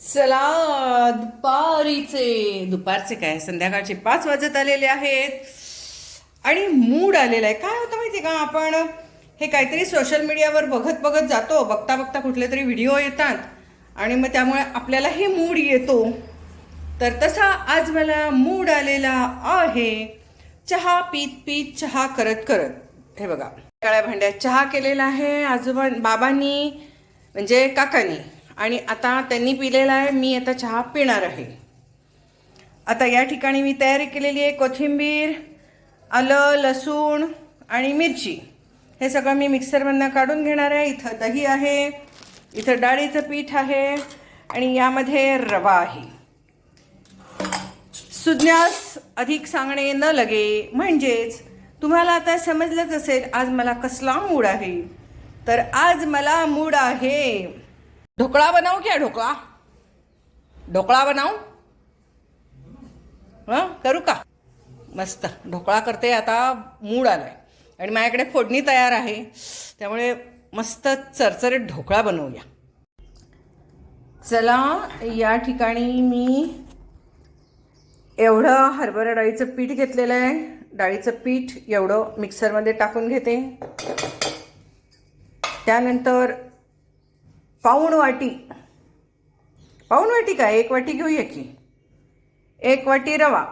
चला दुपारीचे. दुपारचे काय? संध्याकाळचे पाच वाजत आलेले आहेत. आणि मूड आलेला आहे. काय होतं माहिती का? आपण हे काहीतरी सोशल मीडियावर बघत बघत जातो. बघता बघता कुठले तरी व्हिडिओ येतात. आणि मग त्यामुळे आपल्याला हे मूड येतो. तर तसा आज मला मूड आलेला आहे. चहा पीत पीत चहा करत करत. हे बघा. काळ्या भांड्यात चहा केलेला आहे आजोबा बाबांनी म्हणजे काकांनी. आणि आता त्यांनी पिलेला आहे मी आता चहा पिणार आहे. आता या ठिकाणी मी तयारी केलेली आहे कोथिंबीर आलं लसूण आणि मिरची. हे सगळं मी मिक्सरमधनं काढून घेणार आहे. इथं दही आहे इथं डाळीचं पीठ आहे आणि यामध्ये रवा आहे. सुज्ञास अधिक सांगणे न लगे म्हणजेच तुम्हाला आता समजलंच असेल आज मला कसला मूड आहे? तर आज मला मूड आहे ढोकळा बनाव क्या ढोकळा? ढोकळा बनावू हां? करू का? मस्त. ढोकळा करते आता मूड आलाय. आणि माझ्याकडे फोडणी तयार आहे. त्यामुळे मस्त चरचरीत ढोकळा बनवूया. चला या ठिकाणी मी एवढं हरभरा डाळीचं पीठ घेतलेलं आहे. डाळीचं पीठ एवढं मिक्सरमध्ये टाकून घेते. त्यानंतर पाऊण वाटी. पाऊण वाटी काय? एक वाटी घेऊया की. एक वाटी रवा.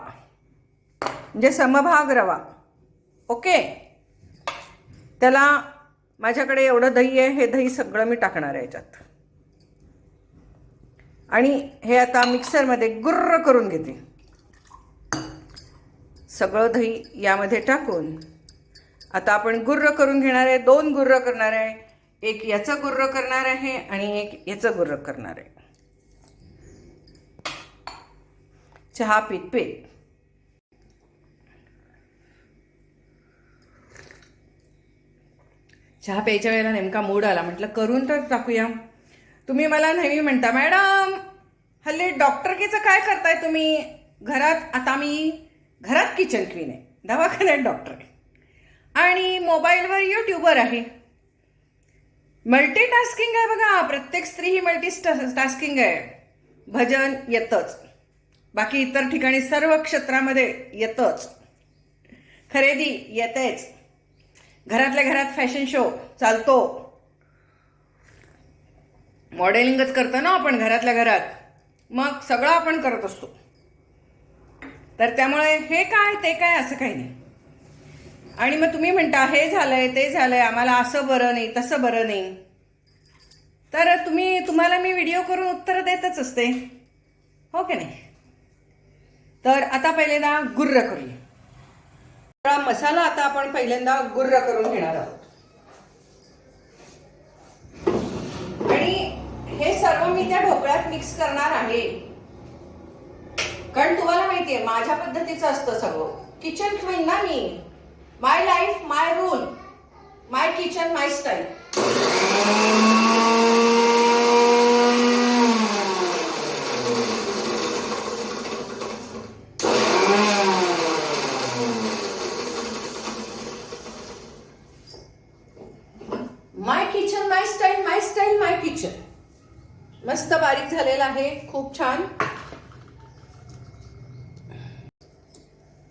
म्हणजे समभाग रवा. ओके? त्याला माझ्याकडे एवढं दही आहे हे दही सगळं मी टाकणार आहे याच्यात. आणि हे आता मिक्सरमध्ये गुर्र करून घेते. सगळं दही यामध्ये टाकून. आता आपण गुर्र करून घेणार आहे दोन गुर्र करणार आहे. एक याचं गुर्र करणार आहे आणि एक याचं गुर्र करणार आहे. चहा पीत पीत. चहा प्यायच्या वेळेला नेमका मूड आला. म्हटलं करून तर टाकूया. तुम्ही मला नेहमी म्हणता मॅडम हल्ली डॉक्टरकीचं काय करताय तुम्ही? घरात आता मी घरात किचन क्वीन आहे. दवाखान्यात डॉक्टर आहे. आणि मोबाईलवर यूट्यूबर आहे. मल्टीटास्किंग आहे बघा. प्रत्येक स्त्री ही मल्टी टास्किंग आहे. भजन येतच. बाकी इतर ठिकाणी सर्व क्षेत्रामध्ये येतच. खरेदी येतेच. घरातल्या घरात फॅशन शो चालतो. मॉडेलिंगच करतो ना आपण घरातल्या घरात. मग सगळं आपण करत असतो. तर त्यामुळे हे काय ते काय असं काही नाही. आणि मग तुम्ही म्हणता हे झालंय ते झालंय आम्हाला असं बरं नाही तसं बरं नाही. तर तुम्ही तुम्हाला मी व्हिडिओ करून उत्तर देतच असते. हो की नाही? तर आता पहिल्यांदा गुर्र करूया. सगळा मसाला आता आपण पहिल्यांदा गुर्र करून घेणार आहोत. आणि हे सर्व मी त्या ढोकळ्यात मिक्स करणार आहे. कारण तुम्हाला माहितीये माझ्या पद्धतीचं असतं सगळं. किचन क्वीन ना मी. My life my rule my kitchen my style my kitchen my style my style my kitchen मस्त बारीक झालेला आहे खूप छान.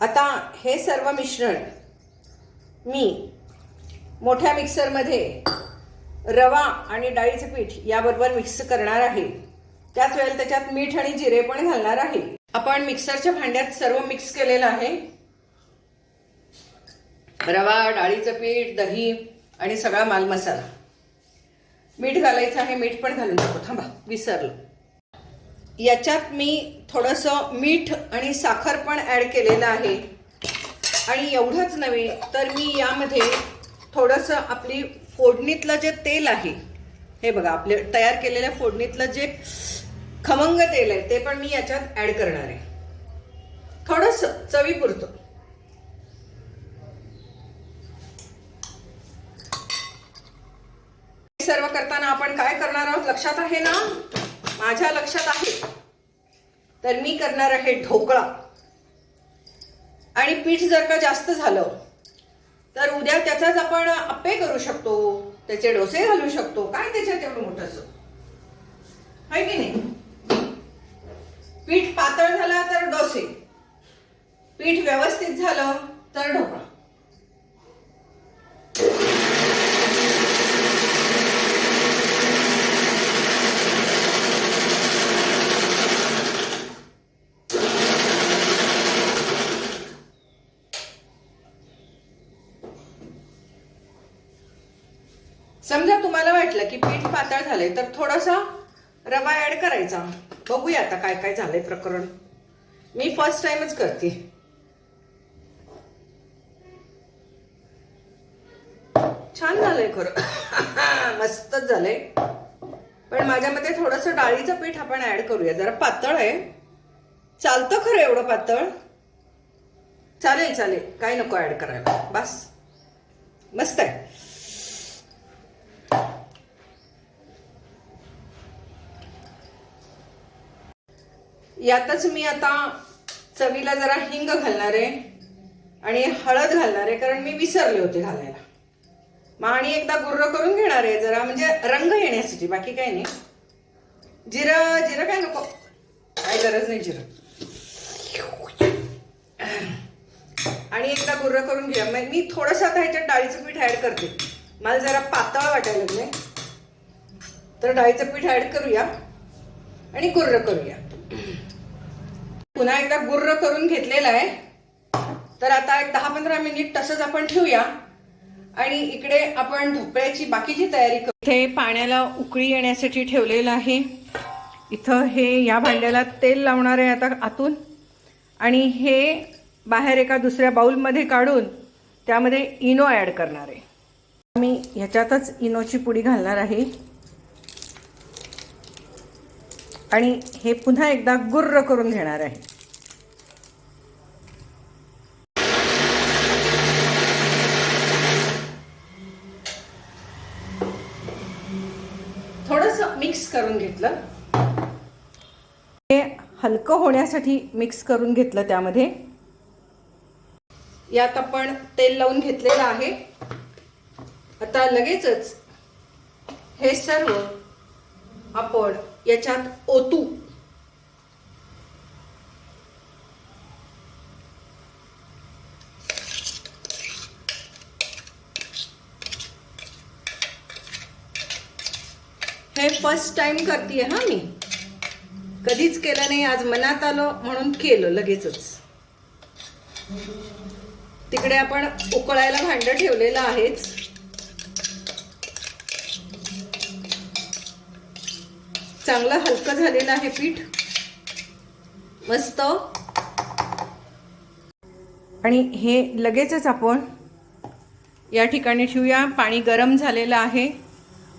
आता हे सर्व मिश्रण. मी. मोठ्या मिक्सरमध्ये रवा आणि डाळीचं पीठ याबरोबर मिक्स करणार आहे. त्याच वेळेला त्याच्यात मीठ आणि जिरे पण घालणार आहे. आपण मिक्सरच्या भांड्यात सर्व मिक्स केलेलं आहे. रवा डाळीचं पीठ दही आणि सगळा माल मसाला मीठ घालायचं आहे मीठ पण घालून टाकू. थांबा विसरलो. याच्यात मी थोडंसं मीठ आणि साखर पण ॲड केलेलं आहे. आणि एवढंच नव्हे तर मी यामध्ये थोडंसं आपली फोडणीतलं जे तेल आहे हे बघा आपले तयार केलेल्या फोडणीतलं जे खमंग तेल आहे ते पण मी याच्यात ॲड करणार आहे. थोडंसं चवीपुरतं सर्व करताना आपण काय करणार आहोत? लक्षात आहे ना? माझ्या लक्षात आहे. तर मी करणार आहे ढोकळा. आणि पीठ जर का जास्त झालं तर उद्या त्याचाच आपण अप्पे करू शकतो त्याचे डोसे घालू शकतो. काय त्याच्यात एवढं मोठंसं? आहे की नाही? पीठ पातळ झालं तर डोसे. पीठ व्यवस्थित झालं तर ढोकळा समजा तुम्हाला वाटलं की पीठ पातळ झालंय तर थोडासा रवा ऍड करायचा. बघूया आता काय काय झालंय प्रकरण. मी फर्स्ट टाइमच करते. छान झालंय खरं. मस्तच झालंय. पण माझ्या मते थोडंसं डाळीचं पीठ आपण ऍड करूया. जरा पातळ आहे. चालतं खरं एवढं पातळ. चालेल चालेल. काय नको ऍड करायला. बस. मस्त आहे. यातच मी आता चवीला जरा हिंग घालणार आहे आणि हळद घालणार आहे कारण मी विसरले होते घालायला. मग आणि एकदा गुर्र करून घेणार आहे जरा म्हणजे रंग येण्यासाठी बाकी काही नाही. जिरं जिरं काय नको. काय गरज नाही जिरं. आणि एकदा गुर्र करून घ्या. मग मी थोडंसं आता ह्याच्यात डाळीचं पीठ ॲड करते. मला जरा पातळ वाटायला लागले तर डाळीचं पीठ ॲड करूया आणि गुर्र करूया. पुन्हा एकदा गुर्र करून घेतलेला आहे. तर आता एक दहा पंधरा मिनिट तसंच आपण ठेवूया. आणि इकडे आपण ढोकळ्याची बाकीची तयारी करू. इथे पाण्याला उकळी येण्यासाठी ठेवलेलं आहे. इथं हे या भांड्याला तेल लावणार आहे आता आतून. आणि हे बाहेर एका दुसऱ्या बाउलमध्ये काढून त्यामध्ये इनो ॲड करणार आहे. मी ह्याच्यातच इनोची पुडी घालणार आहे. आणि हे पुन्हा एकदा गुर्र करून घेणार आहे. थोडस मिक्स करून घेतलं. हे हलकं होण्यासाठी मिक्स करून घेतलं त्यामध्ये. यात आपण तेल लावून घेतलेलं आहे. आता लगेचच हे सर्व आपण याच्यात ओतू. हे फर्स्ट टाइम करते हा मी. कधीच केलं नाही आज मनात आलं म्हणून केलं लगेचच. तिकडे आपण उकळायला भांडं ठेवलेलं आहेच. चांगलं हलकं झालेलं आहे पीठ. मस्त. आणि हे लगेचच आपण या ठिकाणी ठेवूया. पाणी गरम झालेलं आहे.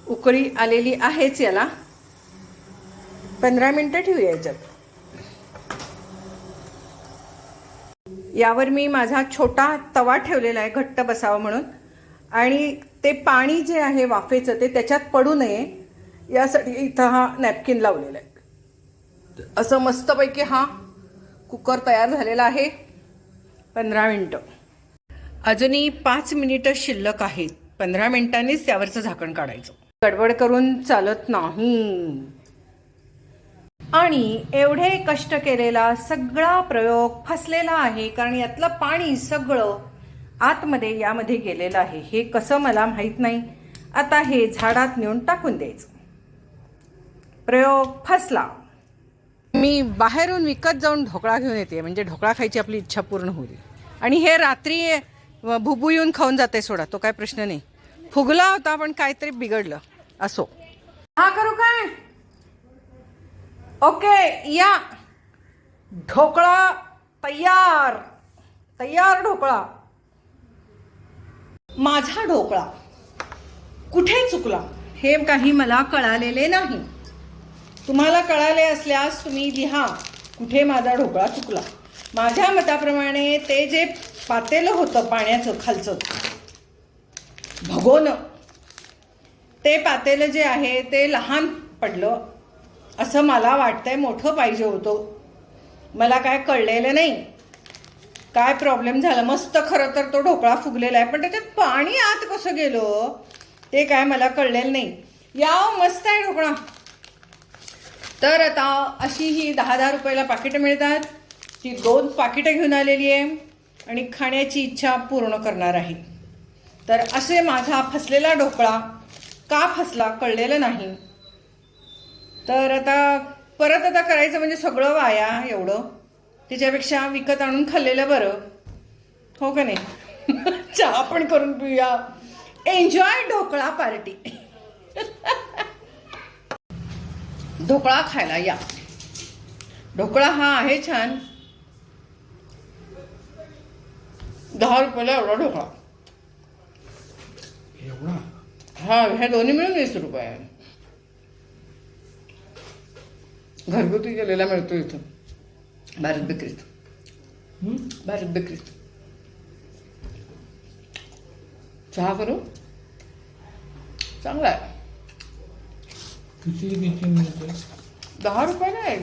उकळी आलेली आहेच याला. पंधरा मिनटं ठेवूया याच्यात. यावर मी माझा छोटा तवा ठेवलेला आहे. घट्ट बसावा म्हणून. आणि ते पाणी जे आहे वाफेचं ते त्याच्यात पडू नये. यासाठी इथं हा नॅपकिन लावलेला आहे. असं मस्तपैकी हा कुकर तयार झालेला आहे. पंधरा मिनटं. अजूनही पाच मिनिटं शिल्लक आहेत. पंधरा मिनिटांनीच त्यावरचं झाकण काढायचं. गडबड करून चालत नाही. आणि एवढे कष्ट केलेला सगळा प्रयोग फसलेला आहे. कारण यातलं पाणी सगळं आतमध्ये यामध्ये गेलेलं आहे. हे कसं मला माहीत नाही. आता हे झाडात नेऊन टाकून द्यायचं. प्रयोग फसला मी बाहेरून विकत जाऊन ढोकळा घेऊन येते म्हणजे ढोकळा खायची आपली इच्छा पूर्ण होईल आणि हे रात्री भुबू येऊन खाऊन जाते सोडा तो काय प्रश्न नाही. फुगला होता पण काहीतरी बिघडलं असो. हा करू काय? ओके या. ढोकळा तयार तयार ढोकळा. माझा ढोकळा कुठे चुकला हे काही मला कळालेले नाही. तुम्हाला कळाले असल्यास तुम्ही लिहा कुठे माझा ढोकळा चुकला. माझ्या मताप्रमाणे ते जे पातेलं होतं पाण्याचं खालचं भगोन ते पातेलं जे आहे ते लहान पडलं. असं मला वाटतंय मोठं पाहिजे होतं. मला काय कळलेलं नाही. काय प्रॉब्लेम झाला? मस्त खरं तर तो ढोकळा फुगलेला आहे पण त्याच्यात पाणी आत कसं गेलं? ते काय मला कळलेलं नाही. या मस्त आहे ढोकळा. तर आता अशी ही दहा दहा रुपयाला पाकिटं मिळतात. ती दोन पाकिटं घेऊन आलेली आहे आणि खाण्याची इच्छा पूर्ण करणार आहे. तर असे माझा फसलेला ढोकळा का फसला कळलेलं नाही. तर आता परत आता करायचं म्हणजे सगळं वाया एवढं. त्याच्यापेक्षा विकत आणून खाल्लेलं बरं. हो का नाही? चहा पण करून पिऊया. एन्जॉय ढोकळा पार्टी ढोकळा खायला या. ढोकळा हा आहे छान. दहा रुपयाला एवढा ढोकळा. हा ह्या दोन्ही मिळून वीस रुपये. घरगुती केलेला मिळतो इथं. भारत बेकरीत? भारत बेकरीत. चहा करू? चांगला आहे. किती किती मिळते दहा रुपयाला आहे